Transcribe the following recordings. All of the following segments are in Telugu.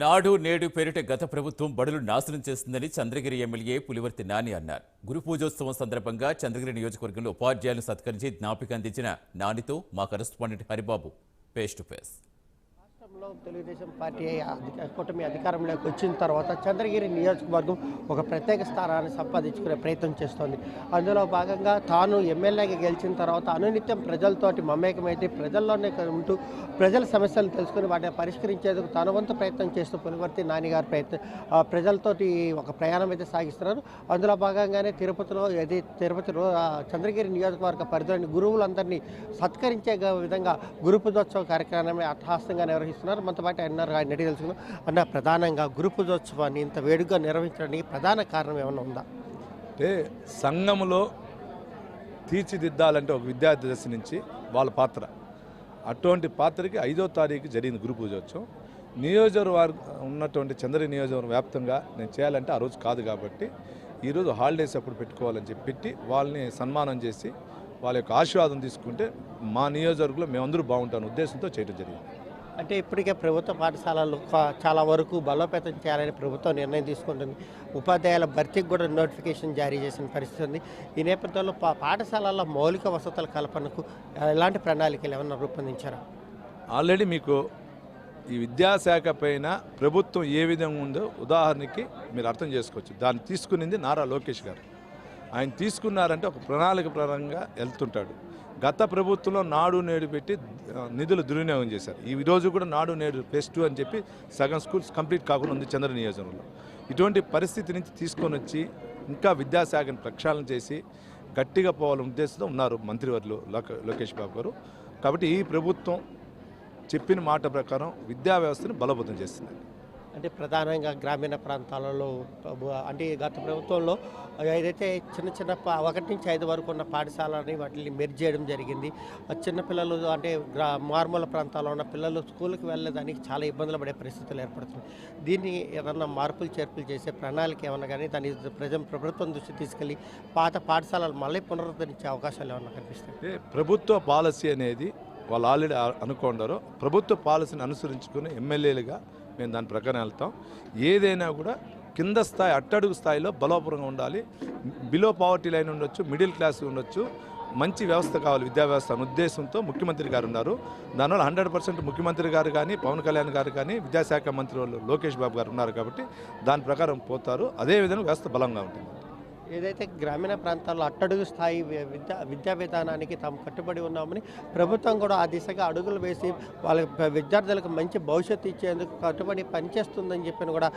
నాడు నేడు పేరిట గత ప్రభుత్వం బడులు నాశనం చేస్తుందని చంద్రగిరి ఎమ్మెల్యే పులివర్తి నాని అన్నారు. గురు పూజోత్సవం సందర్భంగా చంద్రగిరి నియోజకవర్గంలో ఉపాధ్యాయులను సత్కరించి జ్ఞాపిక అందించిన నానితో మా correspondent Haribabu face to face. రాష్ట్రంలో తెలుగుదేశం పార్టీ కూటమి అధికారంలోకి వచ్చిన తర్వాత చంద్రగిరి నియోజకవర్గం ఒక ప్రత్యేక స్థానాన్ని సంపాదించుకునే ప్రయత్నం చేస్తోంది. అందులో భాగంగా తాను ఎమ్మెల్యేగా గెలిచిన తర్వాత అనునిత్యం ప్రజలతోటి మమేకమైతే ప్రజల్లోనే ఉంటూ ప్రజల సమస్యలు తెలుసుకుని వాటిని పరిష్కరించేందుకు తన వంతు ప్రయత్నం చేస్తూ పులివర్తి నానిగారు ప్రయత్నం ప్రజలతోటి ఒక ప్రయాణం అయితే సాగిస్తున్నారు. అందులో భాగంగానే తిరుపతిలో ఇది తిరుపతిలో చంద్రగిరి నియోజకవర్గ పరిధిలోని గురువులందరినీ సత్కరించే విధంగా గురు పూజోత్సవ కార్యక్రమాన్ని అట్టహాసంగా చేస్తున్నారు. మనతో పాటు అన్నారు ఆయన అడిగి అన్న ప్రధానంగా గురు పూజోత్సవాన్ని ఇంత వేడుగా నిర్వహించడానికి ప్రధాన కారణం ఏమైనా ఉందా? అంటే సంఘములో తీర్చిదిద్దాలంటే ఒక విద్యార్థి దశ నుంచి వాళ్ళ పాత్ర. అటువంటి పాత్రకి ఐదో తారీఖు జరిగింది గురు పూజోత్సవం. నియోజకవర్గ ఉన్నటువంటి చంద్ర నియోజకవర్గం వ్యాప్తంగా నేను చేయాలంటే ఆ రోజు కాదు కాబట్టి ఈరోజు హాలిడేస్ అప్పుడు పెట్టుకోవాలని చెప్పి పెట్టి వాళ్ళని సన్మానం చేసి వాళ్ళ యొక్క ఆశీర్వాదం తీసుకుంటే మా నియోజకవర్గంలో మేమందరూ బాగుంటాను ఉద్దేశంతో చేయడం జరిగింది. అంటే ఇప్పటికే ప్రభుత్వ పాఠశాలలు చాలా వరకు బలోపేతం చేయాలని ప్రభుత్వం నిర్ణయం తీసుకుంటుంది. ఉపాధ్యాయుల భర్తీకి కూడా నోటిఫికేషన్ జారీ చేసిన పరిస్థితి ఉంది. ఈ నేపథ్యంలో పా- పాఠశాలల్లో మౌలిక వసతుల కల్పనకు ఎలాంటి ప్రణాళికలు ఏమైనా రూపొందించారా? ఆల్రెడీ మీకు ఈ విద్యాశాఖ పైన ప్రభుత్వం ఏ విధంగా ఉందో ఉదాహరణకి మీరు అర్థం చేసుకోవచ్చు. దాన్ని తీసుకునింది నారా లోకేష్ గారు. ఆయన తీసుకున్నారంటే ఒక ప్రణాళిక ప్రకారంగా వెళ్తుంటాడు. గత ప్రభుత్వంలో నాడు నేడు పెట్టి నిధులు దుర్వినియోగం చేశారు. ఈ రోజు కూడా నాడు నేడు ప్లస్ టూ అని చెప్పి సగం స్కూల్స్ కంప్లీట్ కాకుండా ఉంది చంద్ర నియోజకవర్గంలో. ఇటువంటి పరిస్థితి నుంచి తీసుకొని వచ్చి ఇంకా విద్యాశాఖను ప్రక్షాళన చేసి గట్టిగా పోవాలనే ఉద్దేశంతో ఉన్నారు మంత్రివర్లు లోక- లోకేష్ బాబు గారు. కాబట్టి ఈ ప్రభుత్వం చెప్పిన మాట ప్రకారం విద్యా వ్యవస్థను బలోపేతం చేస్తుంది. అంటే ప్రధానంగా గ్రామీణ ప్రాంతాలలో అంటే గత ప్రభుత్వంలో ఏదైతే చిన్న చిన్న ఒకటి నుంచి ఐదు వరకు ఉన్న పాఠశాలని వాటిని మెర్జ్ చేయడం జరిగింది. చిన్నపిల్లలు చిన్న పిల్లలు అంటే గ్రా మారుమూల ప్రాంతాల్లో ఉన్న పిల్లలు స్కూల్కి వెళ్ళడానికి చాలా ఇబ్బందులు పడే పరిస్థితులు ఏర్పడుతున్నాయి. దీన్ని ఏదన్నా మార్పులు చేర్పులు చేసే ప్రణాళిక ఏమన్నా కానీ దాన్ని ప్రజ ప్రభుత్వం దృష్టి తీసుకెళ్ళి పాత పాఠశాలలు మళ్ళీ పునరుద్ధరించే అవకాశాలు ఏమన్నా కనిపిస్తాయి? ప్రభుత్వ పాలసీ అనేది వాళ్ళు ఆల్రెడీ ఆ- ప్రభుత్వ పాలసీని అనుసరించుకుని ఎమ్మెల్యేలుగా మేము దాని ప్రకారం వెళ్తాం. ఏదైనా కూడా కింద స్థాయి అట్టడుగు స్థాయిలో బలోపరంగా ఉండాలి. బిలో పావర్టీ లైన్ ఉండొచ్చు మిడిల్ క్లాస్ ఉండొచ్చు. మంచి వ్యవస్థ కావాలి విద్యా వ్యవస్థ అనే ఉద్దేశంతో ముఖ్యమంత్రి గారు ఉన్నారు. దానివల్ల హండ్రెడ్ పర్సెంట్ ముఖ్యమంత్రి గారు కానీ పవన్ కళ్యాణ్ గారు కానీ విద్యాశాఖ మంత్రి వాళ్ళు లోకేష్ బాబు గారు ఉన్నారు కాబట్టి దాని ప్రకారం పోతారు. అదేవిధంగా వ్యవస్థ బలంగా ఉంటుంది. ఏదైతే గ్రామీణ ప్రాంతాల్లో అట్టడుగు స్థాయి విద్యా విద్యా విధానానికి తాము కట్టుబడి ఉన్నామని ప్రభుత్వం కూడా ఆ దిశగా అడుగులు వేసి వాళ్ళ విద్యార్థులకు మంచి భవిష్యత్తు ఇచ్చేందుకు కట్టుబడి పనిచేస్తుందని చెప్పి కూడా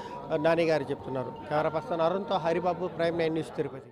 నాని గారు చెప్తున్నారు. Camera person అరుణ్తో Haribabu Prime Nine News Tirupati.